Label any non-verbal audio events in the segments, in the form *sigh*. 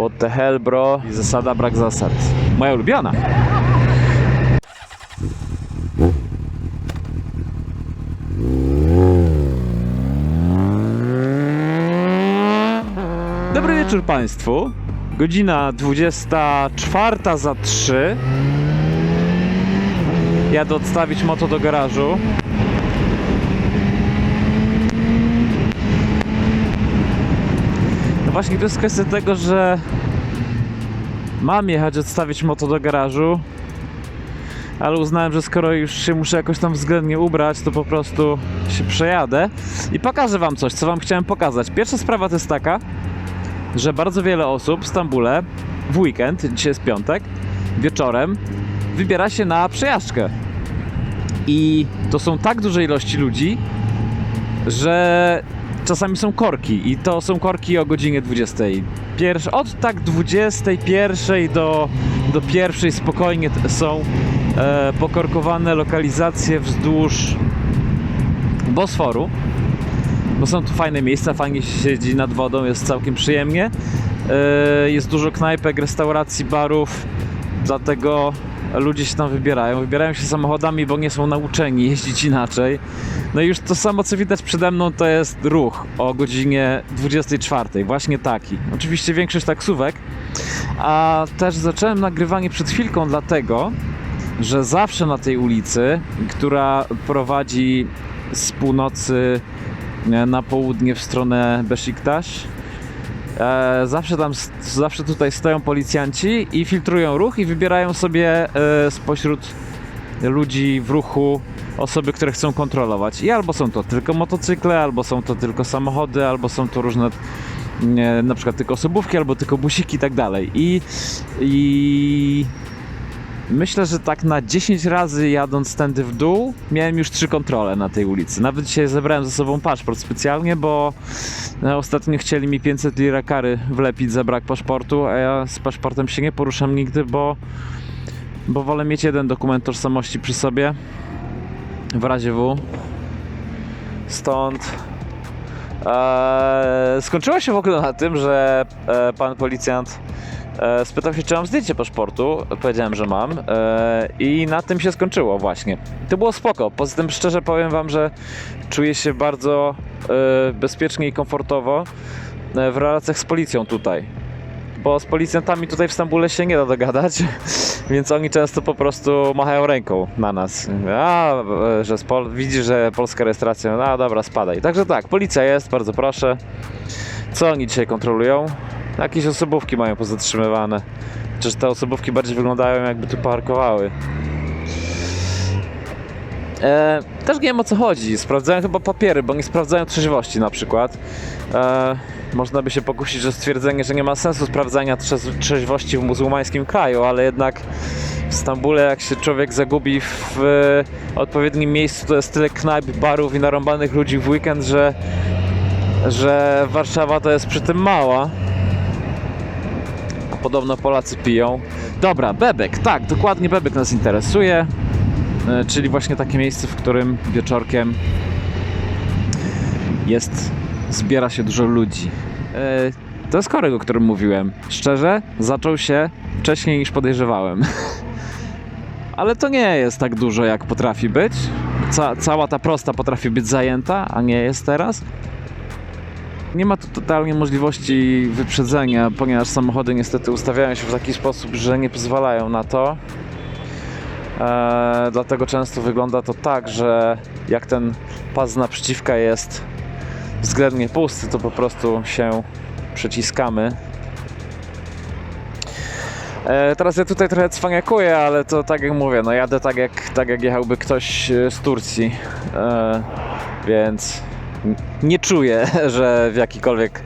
What the hell, bro? I zasada brak zasad. Moja ulubiona. Dobry wieczór Państwu. Godzina 24 za 3. Jadę odstawić moto do garażu. Właśnie, to jest kwestia tego, że mam jechać odstawić moto do garażu, ale uznałem, że skoro już się muszę jakoś tam względnie ubrać, to po prostu się przejadę i pokażę Wam coś, co Wam chciałem pokazać. Pierwsza sprawa to jest taka, że bardzo wiele osób w Stambule w weekend, dzisiaj jest piątek, wieczorem wybiera się na przejażdżkę. I to są tak duże ilości ludzi, że czasami są korki i to są korki o godzinie 20. Pierwszy, od tak 21 do, do pierwszej spokojnie t- są e, pokorkowane lokalizacje wzdłuż Bosforu. Bo są tu fajne miejsca, fajnie się siedzi nad wodą, jest całkiem przyjemnie. E, jest dużo knajpek, restauracji, barów, dlatego ludzie się tam wybierają. Wybierają się samochodami, bo nie są nauczeni jeździć inaczej. No i już to samo, co widać przede mną, to jest ruch o godzinie 24. Właśnie taki. Oczywiście większość taksówek. A też zacząłem nagrywanie przed chwilką, dlatego, że zawsze na tej ulicy, która prowadzi z północy na południe w stronę Besiktaś, E, zawsze tam, zawsze tutaj stoją policjanci i filtrują ruch i wybierają sobie e, spośród ludzi w ruchu osoby, które chcą kontrolować. I albo są to tylko motocykle, albo są to tylko samochody, albo są to różne nie, na przykład tylko osobówki, albo tylko busiki i tak dalej. I, I myślę, że tak na 10 razy jadąc tędy w dół, miałem już trzy kontrole na tej ulicy. Nawet dzisiaj zebrałem ze sobą paszport specjalnie, bo no, ostatnio chcieli mi 500 lira kary wlepić za brak paszportu, a ja z paszportem się nie poruszam nigdy, bo, bo wolę mieć jeden dokument tożsamości przy sobie w razie W. Stąd e, skończyło się w ogóle na tym, że e, pan policjant e, spytał się, czy mam zdjęcie paszportu. Powiedziałem, że mam e, i na tym się skończyło właśnie. To było spoko. Poza tym szczerze powiem wam, że czuję się bardzo e, bezpiecznie i komfortowo e, w relacjach z policją tutaj. Bo z policjantami tutaj w Stambule się nie da dogadać, *laughs* więc oni często po prostu machają ręką na nas. A, że Pol- widzi, że polska rejestracja, no dobra, spadaj. Także tak, policja jest, bardzo proszę. Co oni dzisiaj kontrolują? Jakieś osobówki mają pozatrzymywane. Chociaż te osobówki bardziej wyglądają jakby tu parkowały. E, też nie wiem o co chodzi. Sprawdzają chyba papiery, bo nie sprawdzają trzeźwości na przykład. E, można by się pokusić o stwierdzenie, że nie ma sensu sprawdzania trze- trzeźwości w muzułmańskim kraju, ale jednak w Stambule jak się człowiek zagubi w e, odpowiednim miejscu, to jest tyle knajp, barów i narąbanych ludzi w weekend, że, że Warszawa to jest przy tym mała. Podobno Polacy piją. Dobra, Bebek, tak, dokładnie Bebek nas interesuje. E, czyli właśnie takie miejsce, w którym wieczorkiem jest, zbiera się dużo ludzi. E, To jest korek, o którym mówiłem. Szczerze, zaczął się wcześniej niż podejrzewałem. *laughs* Ale to nie jest tak dużo, jak potrafi być. Ca cała ta prosta potrafi być zajęta, a nie jest teraz. Nie ma tu totalnie możliwości wyprzedzenia, ponieważ samochody niestety ustawiają się w taki sposób, że nie pozwalają na to. Eee, dlatego często wygląda to tak, że jak ten pas naprzeciwka jest względnie pusty, to po prostu się przyciskamy. E, teraz ja tutaj trochę cwaniakuję, ale to tak jak mówię, no jadę tak jak, tak jak jechałby ktoś e, z Turcji, e, więc nie czuję, *laughs* że w jakikolwiek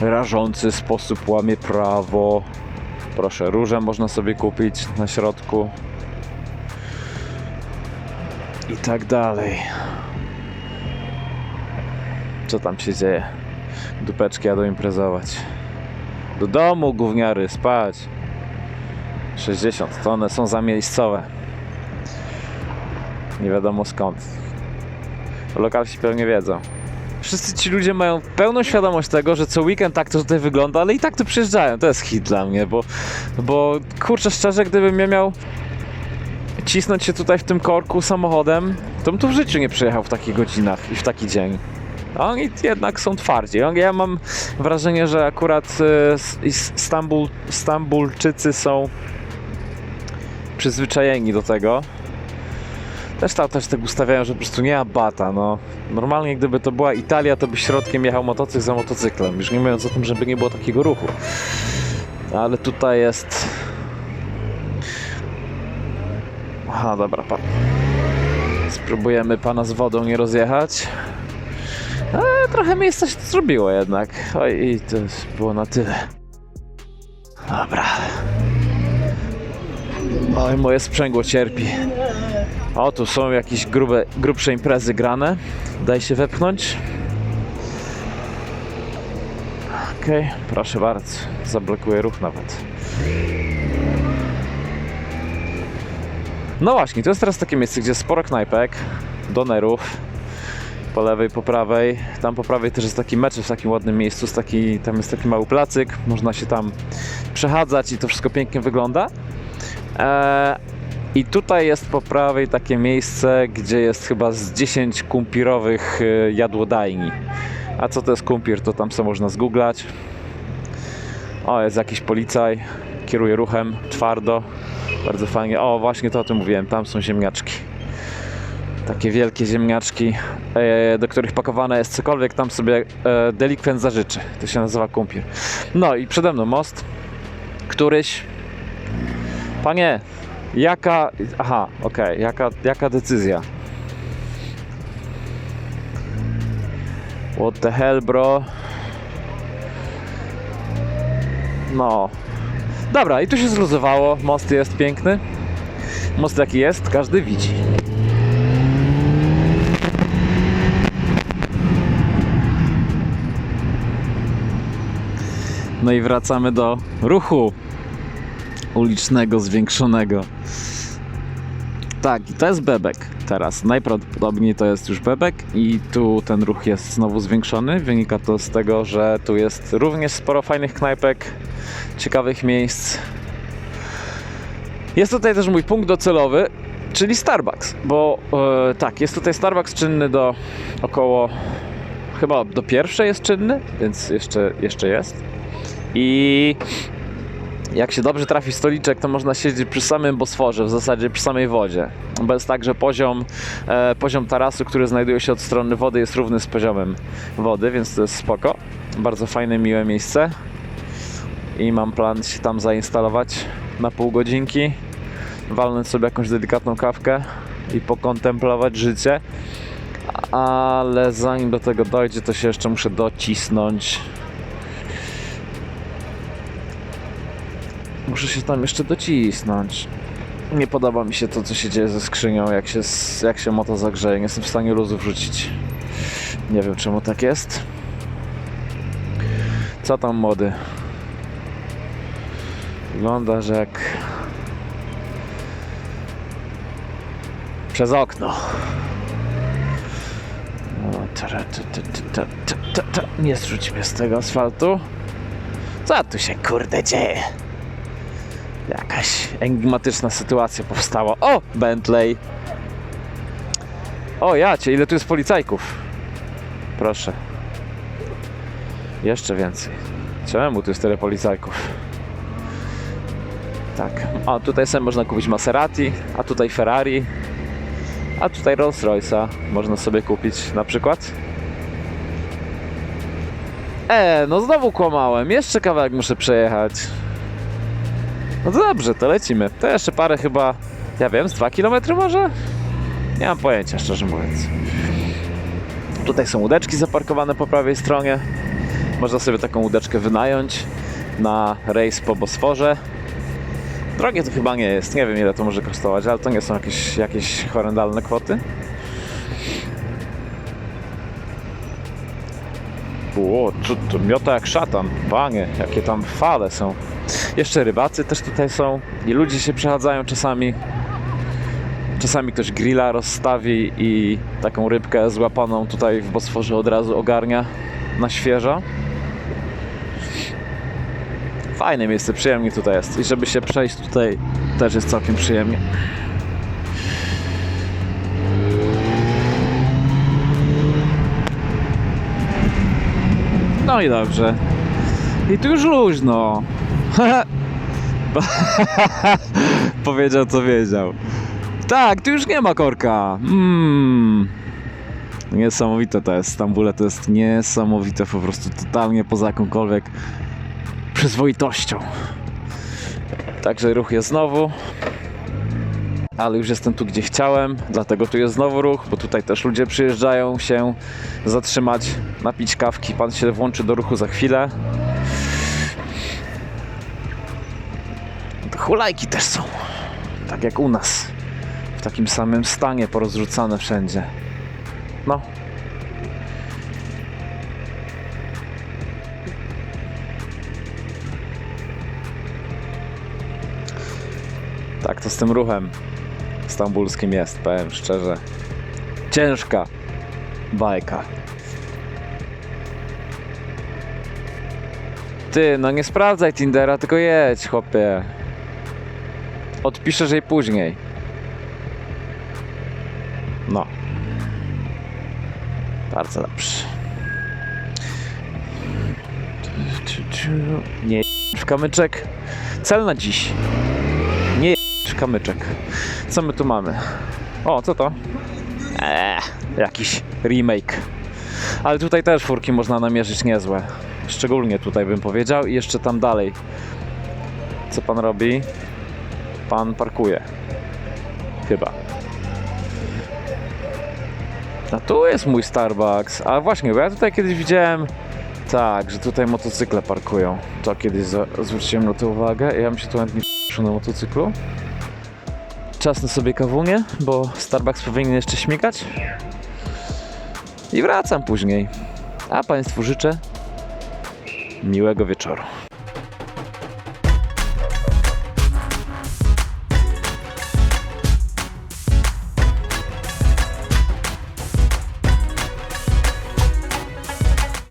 rażący sposób łamie prawo. Proszę, róże można sobie kupić na środku i tak dalej. Co tam się dzieje? Dupeczki jadą imprezować. Do domu, gówniary, spać. 60, to one są zamiejscowe. Nie wiadomo skąd. Lokalsi pewnie wiedzą. Wszyscy ci ludzie mają pełną świadomość tego, że co weekend tak to tutaj wygląda, ale i tak tu przyjeżdżają. To jest hit dla mnie, bo, bo kurczę szczerze, gdybym ja miał cisnąć się tutaj w tym korku samochodem, to bym tu w życiu nie przyjechał w takich godzinach i w taki dzień. A oni jednak są twardzi. Ja mam wrażenie, że akurat s- Stambul, Stambulczycy są przyzwyczajeni do tego. Też tam też tak ustawiają, że po prostu nie ma bata, no. Normalnie gdyby to była Italia, to by środkiem jechał motocykl za motocyklem, już nie mówiąc o tym, żeby nie było takiego ruchu. Ale tutaj jest... Aha, dobra, pan. Spróbujemy pana z wodą nie rozjechać. Ale trochę miejsca się zrobiło jednak. Oj, i to było na tyle. Dobra. Oj, moje sprzęgło cierpi. O, tu są jakieś grube, grubsze imprezy grane. Daj się wepchnąć. Okej, proszę bardzo. Zablokuję ruch nawet. No właśnie, to jest teraz takie miejsce, gdzie sporo knajpek, donerów. Po lewej, po prawej. Tam po prawej też jest taki mecz w takim ładnym miejscu. Taki, tam jest taki mały placyk. Można się tam przechadzać i to wszystko pięknie wygląda. Eee, I tutaj jest po prawej takie miejsce, gdzie jest chyba z 10 kumpirowych e, jadłodajni. A co to jest kumpir, to tam sobie można zgooglać. O, jest jakiś policaj, kieruje ruchem twardo. Bardzo fajnie. O, właśnie to o tym mówiłem, tam są ziemniaczki. Takie wielkie ziemniaczki, e, do których pakowane jest cokolwiek tam sobie e, delikwent zażyczy. To się nazywa kumpir. No i przede mną most. Któryś. Panie, jaka. Aha, okej, jaka, jaka decyzja? What the hell, bro? No. Dobra, i tu się zluzowało. Most jest piękny. Most jaki jest, każdy widzi. No i wracamy do ruchu ulicznego, zwiększonego. Tak, i to jest bebek teraz. Najprawdopodobniej to jest już bebek i tu ten ruch jest znowu zwiększony. Wynika to z tego, że tu jest również sporo fajnych knajpek, ciekawych miejsc. Jest tutaj też mój punkt docelowy, czyli Starbucks, bo e, tak, jest tutaj Starbucks czynny do około chyba do pierwszej jest czynny, więc jeszcze, jeszcze jest. I jak się dobrze trafi stoliczek, to można siedzieć przy samym Bosforze, w zasadzie przy samej wodzie. Bo jest tak, że poziom, e, poziom tarasu, który znajduje się od strony wody, jest równy z poziomem wody, więc to jest spoko. Bardzo fajne, miłe miejsce. I mam plan się tam zainstalować na pół godzinki, walnąć sobie jakąś delikatną kawkę i pokontemplować życie. Ale zanim do tego dojdzie, to się jeszcze muszę docisnąć. Muszę się tam jeszcze docisnąć. Nie podoba mi się to, co się dzieje ze skrzynią, jak się, jak się moto zagrzeje. Nie jestem w stanie luzu wrzucić. Nie wiem, czemu tak jest. Co tam mody? Wygląda, że jak przez okno. Nie zrzuć mnie z tego asfaltu. Co tu się kurde dzieje? Jakaś enigmatyczna sytuacja powstała. O! Bentley! O, jacie, ile tu jest policajków? Proszę. Jeszcze więcej. Czemu tu jest tyle policajków? Tak. O, tutaj sobie można kupić Maserati, a tutaj Ferrari, a tutaj Rolls Royce'a można sobie kupić na przykład. E, no znowu kłamałem. Jeszcze kawałek muszę przejechać. No to dobrze, to lecimy. To jeszcze parę chyba, ja wiem, z 2 km może? Nie mam pojęcia, szczerze mówiąc. Tutaj są łódeczki zaparkowane po prawej stronie. Można sobie taką łódeczkę wynająć na rejs po Bosforze. Drogie to chyba nie jest, nie wiem ile to może kosztować, ale to nie są jakieś, jakieś horrendalne kwoty. O, to, miota jak szatan, panie, jakie tam fale są. Jeszcze rybacy też tutaj są i ludzie się przechadzają czasami. Czasami ktoś grilla rozstawi i taką rybkę złapaną tutaj w Bosforze od razu ogarnia na świeżo. Fajne miejsce, przyjemnie tutaj jest. I żeby się przejść tutaj też jest całkiem przyjemnie. No i dobrze. I tu już luźno. *laughs* Powiedział co wiedział. Tak, tu już nie ma korka. Mm. Niesamowite to jest. Stambule to jest niesamowite, po prostu totalnie poza jakąkolwiek przyzwoitością. Także ruch jest znowu. Ale już jestem tu, gdzie chciałem, dlatego tu jest znowu ruch, bo tutaj też ludzie przyjeżdżają się zatrzymać, napić kawki. Pan się włączy do ruchu za chwilę. Hulajki też są, tak jak u nas, w takim samym stanie porozrzucane wszędzie. No. Tak to z tym ruchem stambulskim jest, powiem szczerze. Ciężka bajka. Ty, no nie sprawdzaj Tindera, tylko jedź, chłopie. Odpiszesz jej później. No. Bardzo dobrze. Nie w kamyczek. Cel na dziś. Kamyczek. Co my tu mamy? O, co to? Eee, jakiś remake. Ale tutaj też furki można namierzyć niezłe. Szczególnie tutaj bym powiedział. I jeszcze tam dalej. Co pan robi? Pan parkuje. Chyba. A tu jest mój Starbucks. A właśnie, bo ja tutaj kiedyś widziałem. Tak, że tutaj motocykle parkują. To kiedyś zwróciłem na to uwagę. Ja bym się tu chętnie na motocyklu. Czas na sobie kawunię, bo Starbucks powinien jeszcze śmigać. I wracam później. A Państwu życzę miłego wieczoru.